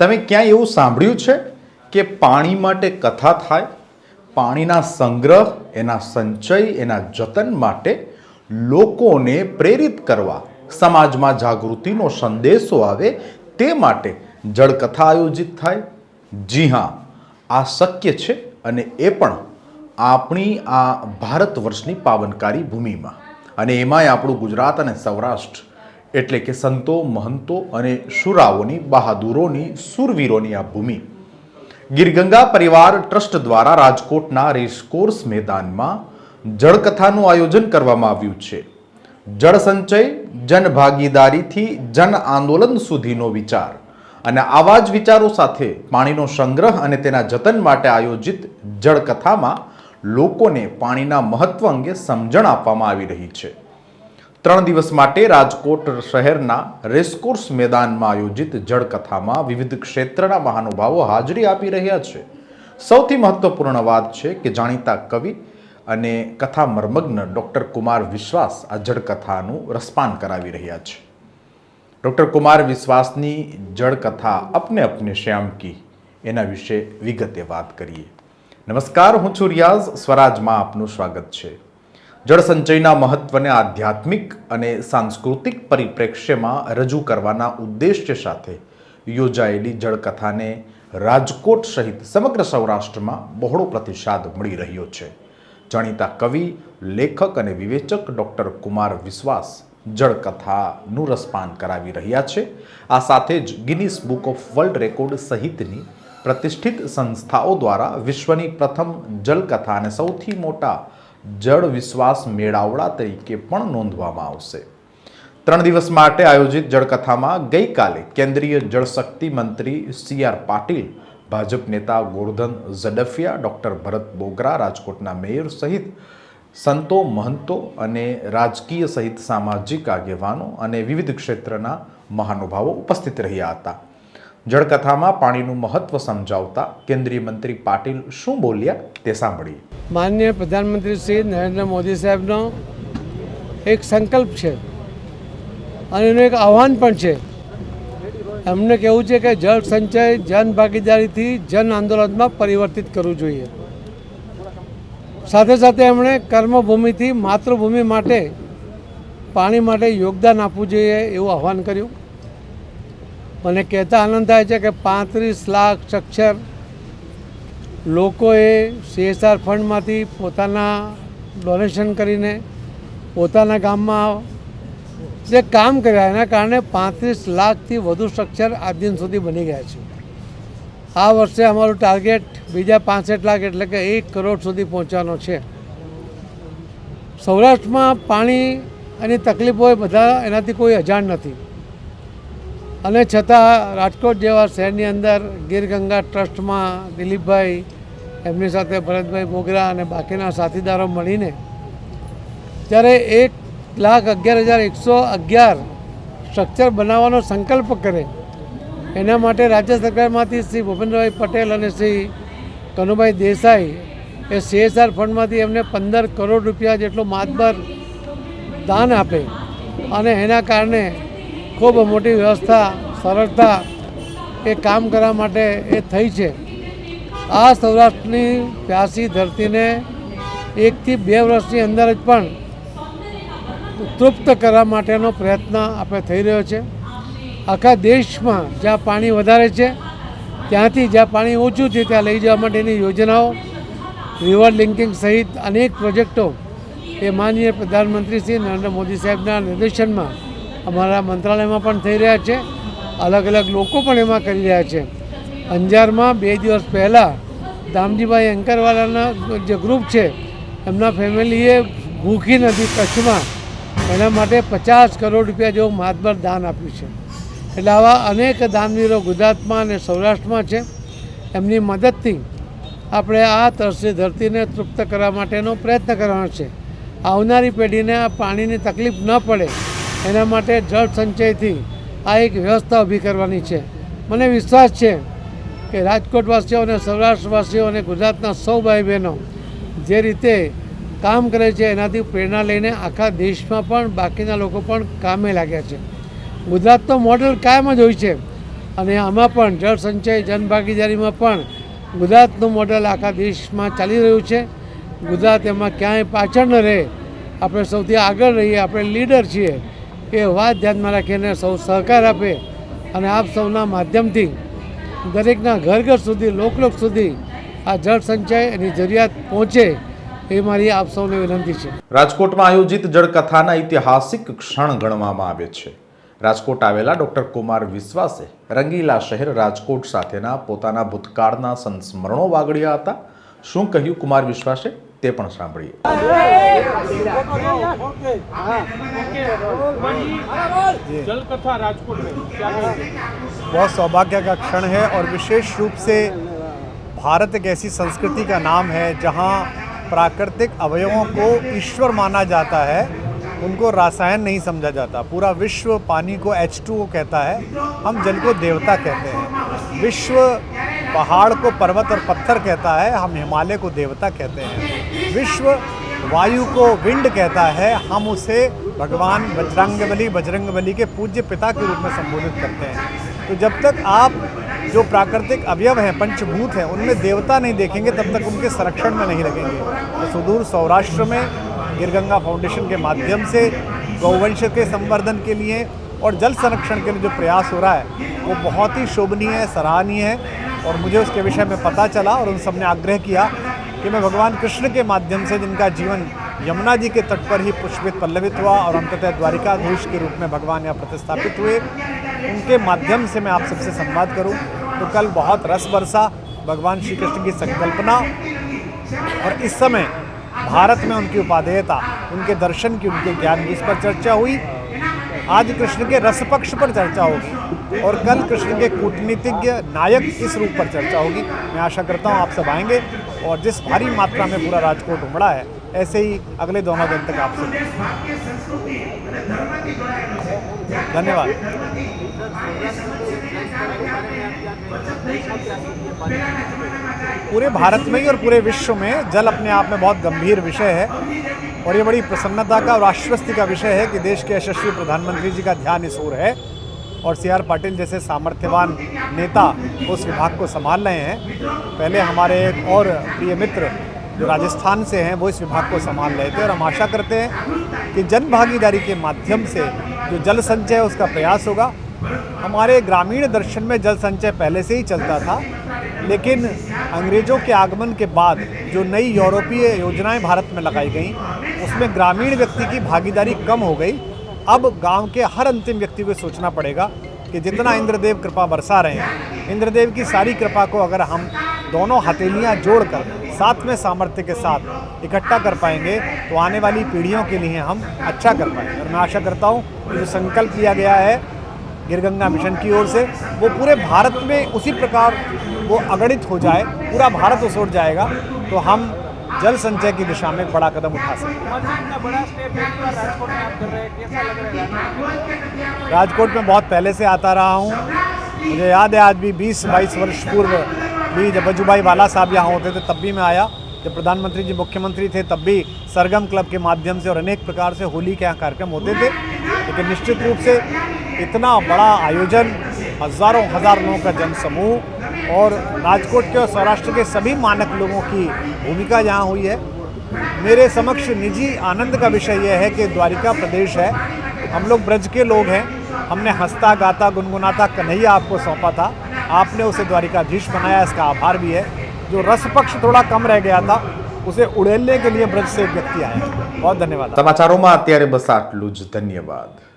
તમે ક્યાંય એવું સાંભળ્યું છે કે પાણી માટે કથા થાય? પાણીના સંગ્રહ, એના સંચય, એના જતન માટે લોકોને પ્રેરિત કરવા, સમાજમાં જાગૃતિનો સંદેશો આવે તે માટે જળકથા આયોજિત થાય? જી હા, આ શક્ય છે અને એ પણ આપણી આ ભારત વર્ષની પાવનકારી ભૂમિમાં. અને એમાંય આપણું ગુજરાત અને સૌરાષ્ટ્ર એટલે કે સંતો, મહંતો અને શુરાઓની બહાદુરોની, સુરવીરોની આ ભૂમિ. ગીરગંગા પરિવાર ટ્રસ્ટ દ્વારા રાજકોટના રેસકોર્સ મેદાનમાં જળકથાનું આયોજન કરવામાં આવ્યું છે. જળ સંચય, જન જન આંદોલન સુધીનો વિચાર અને આવા જ વિચારો સાથે પાણીનો સંગ્રહ અને તેના જતન માટે આયોજિત જળકથામાં લોકોને પાણીના મહત્વ અંગે સમજણ આપવામાં આવી રહી છે. ત્રણ દિવસ માટે રાજકોટ શહેરના રેસકોર્સ મેદાનમાં આયોજિત જળકથામાં વિવિધ ક્ષેત્રના મહાનુભાવો હાજરી આપી રહ્યા છે. સૌથી મહત્વપૂર્ણ વાત છે કે જાણીતા કવિ અને કથા મર્મગ્ન ડૉક્ટર કુમાર વિશ્વાસ આ જળકથાનું રસપાન કરાવી રહ્યા છે. ડૉક્ટર કુમાર વિશ્વાસની જળકથા અપને અપને શ્યામ કી, એના વિશે વિગતે વાત કરીએ. નમસ્કાર, હું છું રિયાઝ. સ્વરાજમાં આપનું સ્વાગત છે. જળ સંચયના મહત્વને આધ્યાત્મિક અને સાંસ્કૃતિક પરિપ્રેક્ષ્યમાં રજૂ કરવાના ઉદ્દેશ્ય સાથે યોજાયેલી જળકથાને રાજકોટ સહિત સમગ્ર સૌરાષ્ટ્રમાં બહોળો પ્રતિસાદ મળી રહ્યો છે. જાણીતા કવિ, લેખક અને વિવેચક ડૉક્ટર કુમાર વિશ્વાસ જળકથાનું રસપાન કરાવી રહ્યા છે. આ સાથે જ Guinness Book of World Record સહિતની પ્રતિષ્ઠિત સંસ્થાઓ દ્વારા વિશ્વની પ્રથમ જલકથા અને સૌથી મોટા જળ વિશ્વાસ મેળાવડા તરીકે પણ નોંધવામાં આવશે. ત્રણ દિવસ માટે આયોજિત જળકથામાં ગઈકાલે કેન્દ્રીય જળશક્તિ મંત્રી સી આર પાટીલ, ભાજપ નેતા ગોરધન ઝડફિયા, ડૉક્ટર ભરત બોગરા, રાજકોટના મેયર સહિત સંતો, મહંતો અને રાજકીય સહિત સામાજિક આગેવાનો અને વિવિધ ક્ષેત્રના મહાનુભાવો ઉપસ્થિત રહ્યા હતા. જળકથામાં પાણીનું મહત્વ સમજાવતા કેન્દ્રીય મંત્રી પાટીલ શું બોલ્યા તે સાંભળીએ. માનનીય પ્રધાનમંત્રી શ્રી નરેન્દ્ર મોદી સાહેબનો એક સંકલ્પ છે અને એનું એક આહ્વાન પણ છે. એમને કહેવું છે કે જળ સંચય જન ભાગીદારીથી જન આંદોલનમાં પરિવર્તિત કરવું જોઈએ. સાથે સાથે એમણે કર્મભૂમિથી માતૃભૂમિ માટે પાણી માટે યોગદાન આપવું જોઈએ એવું આહ્વાન કર્યું. મને કહેતા આનંદ થાય છે કે પાંત્રીસ લાખ સક્ષર લોકોએ સીએસઆર ફંડમાંથી પોતાના ડોનેશન કરીને પોતાના ગામમાં જે કામ કર્યા, એના કારણે પાંત્રીસ લાખથી વધુ સ્ટ્રક્ચર આજ દિન સુધી બની ગયા છે. આ વર્ષે અમારું ટાર્ગેટ બીજા પાંસઠ લાખ એટલે કે એક કરોડ સુધી પહોંચવાનો છે. સૌરાષ્ટ્રમાં પાણી અને તકલીફો બધા એનાથી કોઈ અજાણ નથી. અને છતાં રાજકોટ જેવા શહેરની અંદર ગીરગંગા ટ્રસ્ટમાં દિલીપભાઈ, એમની સાથે ભરતભાઈ મોગરા અને બાકીના સાથીદારો મળીને જ્યારે એક લાખ અગિયાર હજાર એકસો અગિયાર સ્ટ્રક્ચર બનાવવાનો સંકલ્પ કરે, એના માટે રાજ્ય સરકારમાંથી શ્રી ભૂપેન્દ્રભાઈ પટેલ અને શ્રી કનુભાઈ દેસાઈ એ સીએસઆર ફંડમાંથી એમને પંદર કરોડ રૂપિયા જેટલું માતબર દાન આપે અને એના કારણે ખૂબ મોટી વ્યવસ્થા, સરળતા એ કામ કરવા માટે એ થઈ છે. આ સૌરાષ્ટ્રની પ્યાસી ધરતીને એકથી બે વર્ષની અંદર જ પણ તૃપ્ત કરવા માટેનો પ્રયત્ન આપણે થઈ રહ્યો છે. આખા દેશમાં જ્યાં પાણી વધારે છે, ત્યાંથી જ્યાં પાણી ઓછું છે, ત્યાં લઈ જવા માટેની યોજનાઓ, રિવર લિંકિંગ સહિત અનેક પ્રોજેક્ટો એ માનનીય પ્રધાનમંત્રી શ્રી નરેન્દ્ર મોદી સાહેબના નિર્દેશનમાં અમારા મંત્રાલયમાં પણ થઈ રહ્યા છે. અલગ અલગ લોકો પણ એમાં કરી રહ્યા છે. અંજારમાં બે દિવસ પહેલાં દામજીભાઈ અંકરવાલાના જે ગ્રુપ છે, એમના ફેમિલીએ ભૂખી નદી કચ્છમાં એના માટે પચાસ કરોડ રૂપિયા જેવું માતબર દાન આપ્યું છે. એટલે આવા અનેક દાનવીરો ગુજરાતમાં અને સૌરાષ્ટ્રમાં છે. એમની મદદથી આપણે આ તરસી ધરતીને તૃપ્ત કરવા માટેનો પ્રયત્ન કરવાનો છે. આવનારી પેઢીને આ પાણીની તકલીફ ન પડે. એના માટે જળ સંચયથી આ એક વ્યવસ્થા ઊભી કરવાની છે. મને વિશ્વાસ છે કે રાજકોટવાસીઓ અને સૌરાષ્ટ્રવાસીઓ અને ગુજરાતના સૌ ભાઈ બહેનો જે રીતે કામ કરે છે, એનાથી પ્રેરણા લઈને આખા દેશમાં પણ બાકીના લોકો પણ કામે લાગ્યા છે. ગુજરાતનો મોડેલ કાયમ જ હોય છે અને આમાં પણ જળ સંચય, જનભાગીદારીમાં પણ ગુજરાતનું મોડલ આખા દેશમાં ચાલી રહ્યું છે. ગુજરાત એમાં ક્યાંય પાછળ ન રહે. આપણે સૌથી આગળ રહીએ, આપણે લીડર છીએ. એ વાત ધ્યાનમાં રાખીને સૌ સહકાર આપે અને આપ સૌના માધ્યમથી દરેકના ઘર ઘર સુધી લોકલોક સુધી આ જળ સંચય એની જરૂરિયાત પહોંચે એ મારી આપ સૌને વિનંતી છે. રાજકોટમાં આયોજિત જળકથાના ઐતિહાસિક ક્ષણ ગણવામાં આવે છે. રાજકોટ આવેલા ડોક્ટર કુમાર વિશ્વાસે રંગીલા શહેર રાજકોટ સાથેના પોતાના ભૂતકાળના સંસ્મરણો વાગડ્યા હતા. શું કહ્યું કુમાર વિશ્વાસે? તે પણ સાંભળીએ जल कथा राजकोट में क्या कहेंगे बहुत सौभाग्य का क्षण है और विशेष रूप से भारत एक ऐसी संस्कृति का नाम है जहाँ प्राकृतिक अवयवों को ईश्वर माना जाता है उनको रासायन नहीं समझा जाता पूरा विश्व पानी को एच कहता है हम जल को देवता कहते हैं विश्व पहाड़ को पर्वत और पत्थर कहता है हम हिमालय को देवता कहते हैं विश्व वायु को विंड कहता है, हम उसे भगवान बजरंगबली बजरंगबली के पूज्य पिता के रूप में संबोधित करते हैं। तो जब तक आप जो प्राकृतिक अवयव हैं, पंचभूत हैं, उनमें देवता नहीं देखेंगे, तब तक उनके संरक्षण में नहीं लगेंगे। तो सुदूर सौराष्ट्र में, गिरगंगा फाउंडेशन के माध्यम से गौवंश के संवर्धन के लिए और जल संरक्षण के लिए जो प्रयास हो रहा है, वो बहुत ही शोभनीय है, सराहनीय है। और मुझे उसके विषय में पता चला और उन सबने आग्रह किया कि मैं भगवान कृष्ण के माध्यम से जिनका जीवन यमुना जी के तट पर ही पुष्पित पल्लवित हुआ और अंततः द्वारिकाधीश के रूप में भगवान यहाँ प्रतिस्थापित हुए, उनके माध्यम से मैं आप सबसे संवाद करूँ। तो कल बहुत रस बरसा भगवान श्री कृष्ण की संकल्पना और इस समय भारत में उनकी उपादेयता उनके दर्शन की, उनके ज्ञान की इस पर चर्चा हुई। आज कृष्ण के रस पक्ष पर चर्चा होगी और कल कृष्ण के कूटनीतिज्ञ नायक इस रूप पर चर्चा होगी। मैं आशा करता हूँ आप सब आएँगे और जिस भारी मात्रा में पूरा राजकोट उमड़ा है, ऐसे ही अगले दोनों दिन तक आपसे धन्यवाद। पूरे भारत में ही और पूरे विश्व में जल अपने आप में बहुत गंभीर विषय है। और ये बड़ी प्रसन्नता का और आश्वस्ति का विषय है कि देश के यशस्वी प्रधानमंत्री जी का ध्यान इस ओर है और सी आर पाटिल जैसे सामर्थ्यवान नेता उस विभाग को संभाल रहे हैं। पहले हमारे एक और प्रिय मित्र जो राजस्थान से हैं, वो इस विभाग को संभाल रहे थे और हम आशा करते हैं कि जन भागीदारी के माध्यम से जो जल संचय है, उसका प्रयास होगा। हमारे ग्रामीण दर्शन में जल संचय पहले से ही चलता था, लेकिन अंग्रेज़ों के आगमन के बाद जो नई यूरोपीय योजनाएँ भारत में लगाई गई उसमें ग्रामीण व्यक्ति की भागीदारी कम हो गई। अब गाँव के हर अंतिम व्यक्ति को सोचना पड़ेगा कि जितना इंद्रदेव कृपा बरसा रहे हैं, इंद्रदेव की सारी कृपा को अगर हम दोनों हथेलियाँ जोड़कर साथ में सामर्थ्य के साथ इकट्ठा कर पाएँगे तो आने वाली पीढ़ियों के लिए हम अच्छा कर पाएँगे। और मैं आशा करता हूँ कि जो संकल्प लिया गया है गिरगंगा मिशन की ओर से, वो पूरे भारत में उसी प्रकार वो अगणित हो जाए, पूरा भारत उस जाएगा तो हम जल संचय की दिशा में बड़ा कदम उठा सकते राजकोट में बहुत पहले से आता रहा हूँ। मुझे याद है, आज भी 20-22 वर्ष पूर्व भी जब वजूभाई वाला साहब यहाँ होते थे, तब भी मैं आया। जब प्रधानमंत्री जी मुख्यमंत्री थे, तब भी सरगम क्लब के माध्यम से और अनेक प्रकार से होली के यहाँ कार्यक्रम होते थे। लेकिन निश्चित रूप से इतना बड़ा आयोजन हज़ारों हज़ार लोगों का जन समूह और राजकोट के और सौराष्ट्र के सभी मानक लोगों की भूमिका यहाँ हुई है मेरे समक्ष निजी आनंद का विषय यह है कि द्वारिका प्रदेश है हम लोग ब्रज के लोग हैं हमने हंसता गाता गुनगुनाता कन्हैया आपको सौंपा था आपने उसे द्वारिकाधीश बनाया इसका आभार भी है जो रस पक्ष थोड़ा कम रह गया था उसे उड़ेलने के लिए ब्रज से एक व्यक्ति आया बहुत धन्यवाद સમાચારોમાં અત્યારે બસ આટલું જ ધન્યવાદ